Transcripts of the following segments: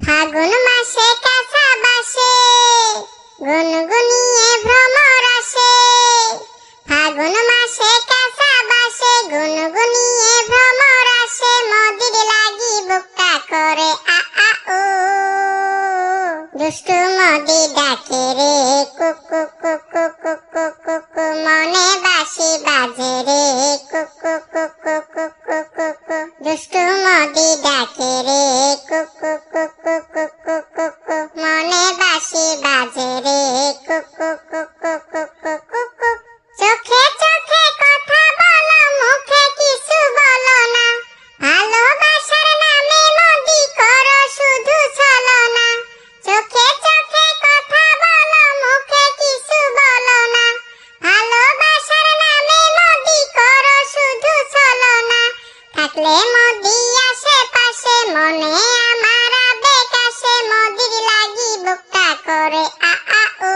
ফাগুন মাসে কাঁচা মদি ডাকে রে কুকু কুকু কুকু কুকু মনে বাসি বাজে রে কুকু কুকু কুকু দুষ্টু মদি ডাকে রে কুকু কুকু কুকু কুকু মনে বাসি বাজে থাকলে মদি আসে পাশে মনে আমার আবেগ আসে মদির লাগি বুকটা করে আ আ ও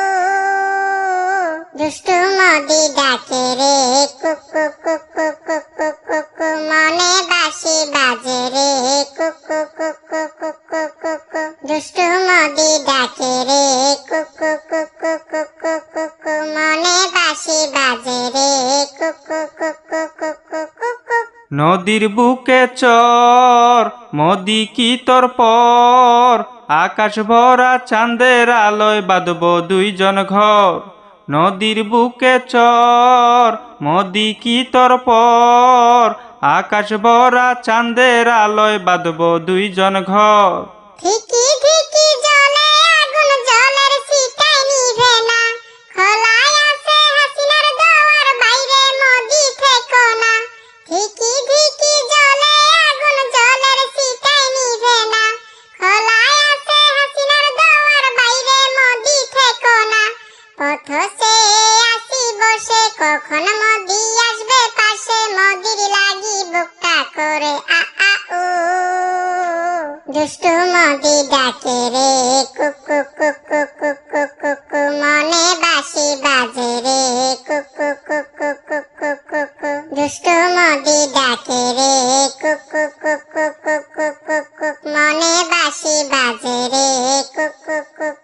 দুষ্টু মদি ডাকে রে কুকু কুকু কুকু কুকু মনে বাসি বাজে রে কুকু কুকু কুকু কুকু দুষ্টু মদি ডাকে রে কুকু কুকু কুকু কুকু মনে বাসি বাজে রে কুকু কুকু নদীর বুকে চর, মদি কি তোর পর? আকাশ ভরা চাঁদের আলোয় বাঁধব দুইজন ঘর। নদীর বুকে চর, মদি কি তোর পর? আকাশ ভরা চাঁদের আলোয় বাঁধব দুইজন ঘর। ঠিকি পথ সে আসি বসে কখন মোদি আসবে পাশে মোদির লাগি বুকটা করে আ আ ও দুষ্টু মদি ডাকে রে কুকু কুকু কুকু কুকু মনে বাসি বাজে রে কুকু কুকু কুকু কুকু দুষ্টু মদি ডাকে রে কুকু কুকু কুকু কুকু মনে বাসি বাজে রে কুকু কুকু